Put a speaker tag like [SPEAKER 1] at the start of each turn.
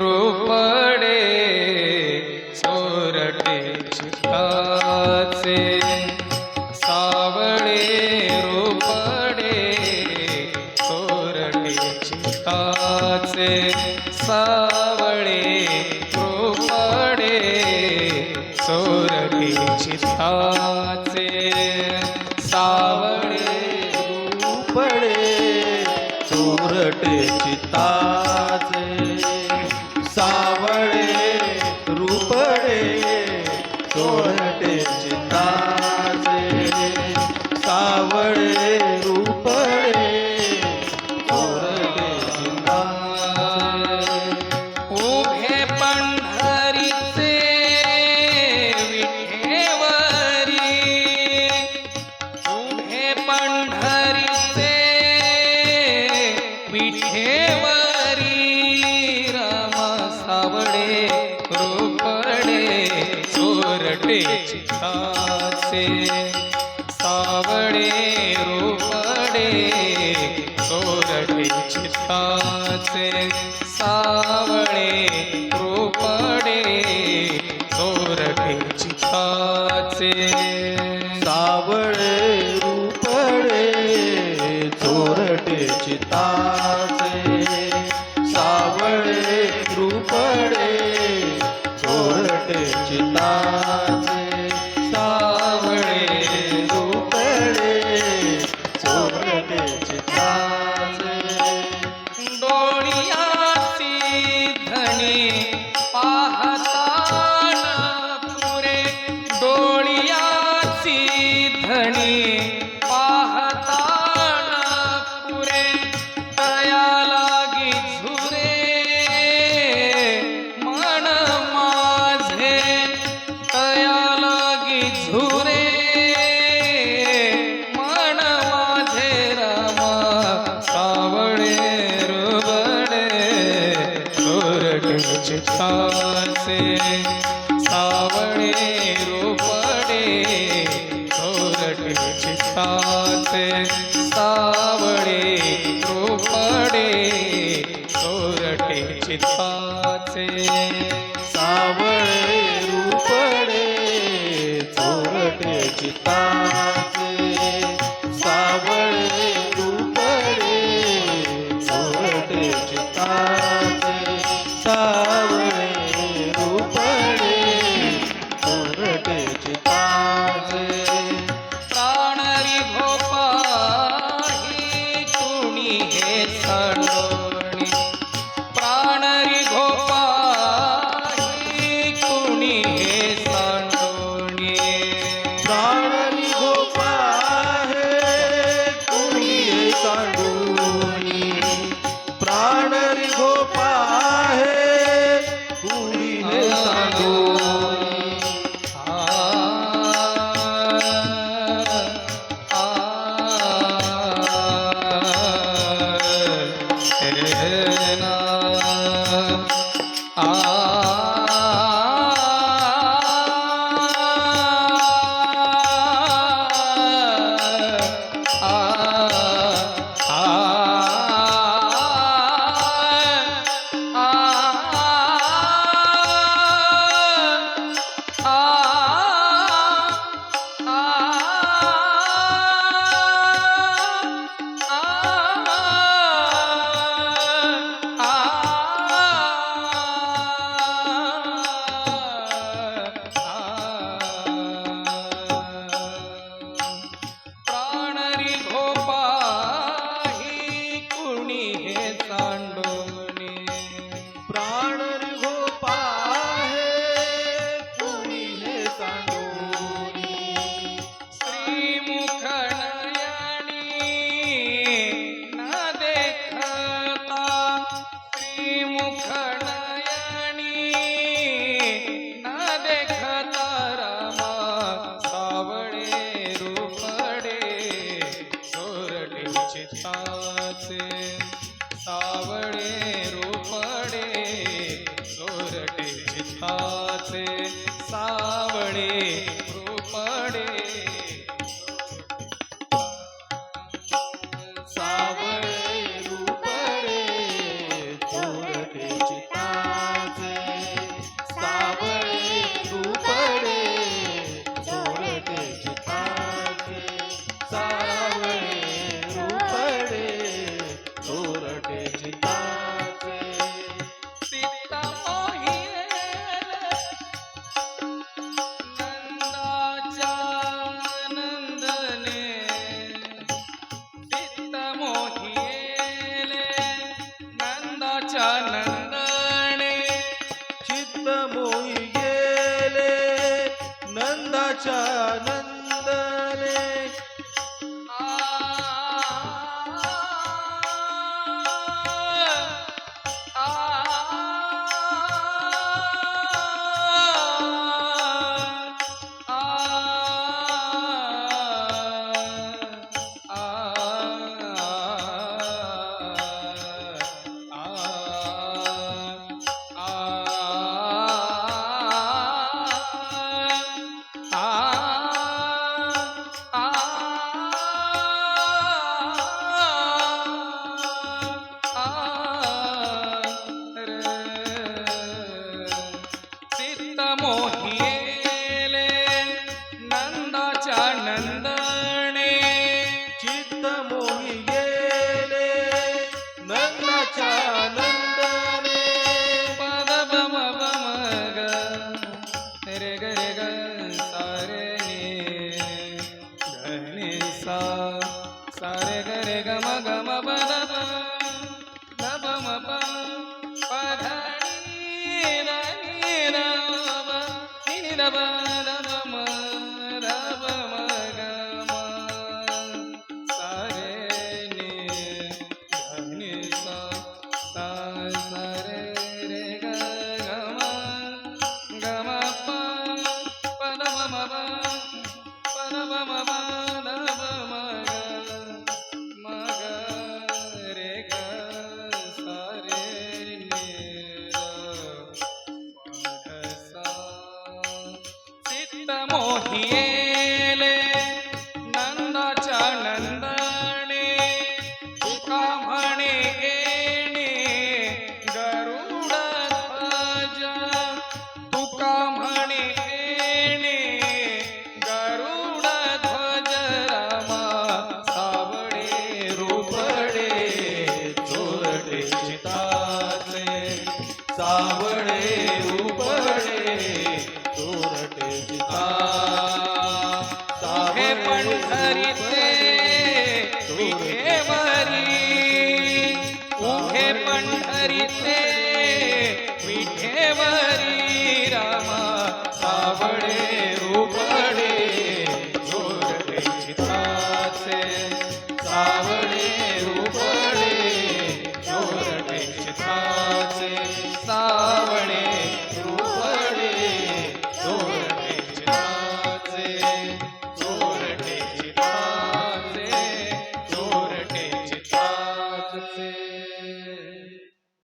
[SPEAKER 1] रुपडे सोरटे चिताचे सावळे रुपडे सोरटे चिताचे सावळे रुपडे सोरटे चिताचे তোর पेक्षाचे सावडे रोपडे सोरडे चित्ताचे सावळे रोपडे सोरडे चित्ताचे
[SPEAKER 2] सावळे रूपडे चोरटे विठासे सावणे रो दा
[SPEAKER 1] સાવળે தரித்தே